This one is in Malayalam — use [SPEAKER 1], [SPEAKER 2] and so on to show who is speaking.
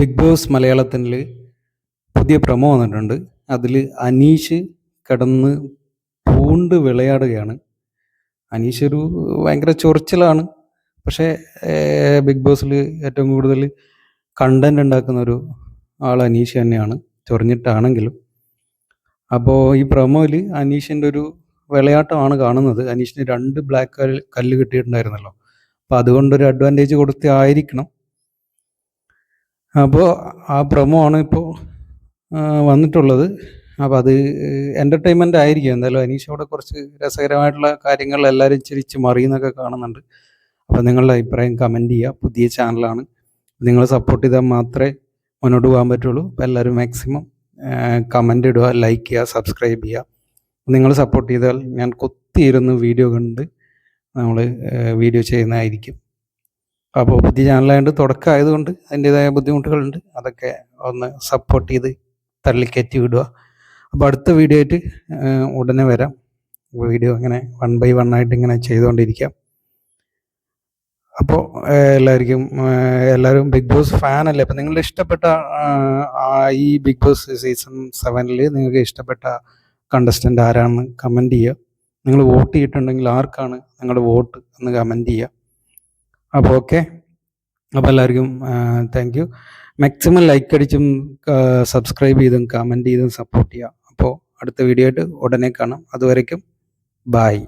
[SPEAKER 1] ബിഗ് ബോസ് മലയാളത്തിൽ പുതിയ പ്രമോ വന്നിട്ടുണ്ട്. അതിൽ അനീഷ് കിടന്ന് പൂണ്ട് വിളയാടുകയാണ്. അനീഷ് ഒരു ഭയങ്കര ചൊറിച്ചിലാണ്. പക്ഷേ ബിഗ് ബോസിൽ ഏറ്റവും കൂടുതൽ കണ്ടന്റ് ഉണ്ടാക്കുന്ന ഒരു ആൾ അനീഷ് തന്നെയാണ്. ചൊറിഞ്ഞിട്ടാണെങ്കിലും. അപ്പോൾ ഈ പ്രമോയിൽ അനീഷിന്റെ ഒരു വിളയാട്ടമാണ് കാണുന്നത്. അനീഷിന് രണ്ട് ബ്ലാക്ക് കല്ല് കിട്ടിയിട്ടുണ്ടായിരുന്നല്ലോ. അപ്പോൾ അതുകൊണ്ടൊരു അഡ്വാന്റേജ് കൊടുത്തായിരിക്കണം അപ്പോൾ ആ പ്രൊമോ ആണ് ഇപ്പോൾ വന്നിട്ടുള്ളത്. അപ്പോൾ അത് എന്റർടൈൻമെന്റ് ആയിരിക്കും. എന്തായാലും അനീഷോടെ കുറച്ച് രസകരമായിട്ടുള്ള കാര്യങ്ങൾ എല്ലാവരും ചിരിച്ച് മറിയുന്നൊക്കെ കാണുന്നുണ്ട്. അപ്പോൾ നിങ്ങളുടെ അഭിപ്രായം കമന്റ് ചെയ്യുക. പുതിയ ചാനലാണ് നിങ്ങൾ സപ്പോർട്ട് ചെയ്താൽ മാത്രമേ മുന്നോട്ട് പോകാൻ പറ്റുള്ളൂ. അപ്പോൾ എല്ലാവരും മാക്സിമം കമന്റ് ഇടുക ലൈക്ക് ചെയ്യുക സബ്സ്ക്രൈബ് ചെയ്യുക. നിങ്ങൾ സപ്പോർട്ട് ചെയ്താൽ ഞാൻ കൊത്തിയിരുന്ന് വീഡിയോ കണ്ട് നമ്മൾ വീഡിയോ ചെയ്യുന്നതായിരിക്കും. അപ്പോൾ പുതിയ ചാനലായതുകൊണ്ട് തുടക്കമായതുകൊണ്ട് അതിന്റെതായ ബുദ്ധിമുട്ടുകളുണ്ട്. അതൊക്കെ ഒന്ന് സപ്പോർട്ട് ചെയ്ത് തള്ളിക്കയറ്റി വിടുക. അപ്പോൾ അടുത്ത വീഡിയോ ആയിട്ട് ഉടനെ വരാം. വീഡിയോ ഇങ്ങനെ വൺ ബൈ വൺ ആയിട്ട് ഇങ്ങനെ ചെയ്തുകൊണ്ടിരിക്കാം. അപ്പോൾ എല്ലാവർക്കും എല്ലാവരും ബിഗ് ബോസ് ഫാൻ അല്ലേ? അപ്പം നിങ്ങളുടെ ഇഷ്ടപ്പെട്ട ഈ ബിഗ് ബോസ് സീസൺ സെവനിൽ നിങ്ങൾക്ക് ഇഷ്ടപ്പെട്ട കണ്ടസ്റ്റന്റ് ആരാണെന്ന് കമന്റ് ചെയ്യുക. നിങ്ങൾ വോട്ട് ചെയ്തിട്ടുണ്ടെങ്കിൽ ആർക്കാണ് നിങ്ങളുടെ വോട്ട് എന്ന് കമന്റ് ചെയ്യുക. അപ്പോൾ ഓക്കെ. അപ്പോൾ എല്ലാവർക്കും താങ്ക് യു മാക്സിമം ലൈക്ക് അടിച്ചും സബ്സ്ക്രൈബ് ചെയ്തും കമന്റ് ചെയ്തും സപ്പോർട്ട് ചെയ്യുക. അപ്പോൾ അടുത്ത വീഡിയോ ആയിട്ട് ഉടനെ കാണാം. അതുവരയ്ക്കും ബായ്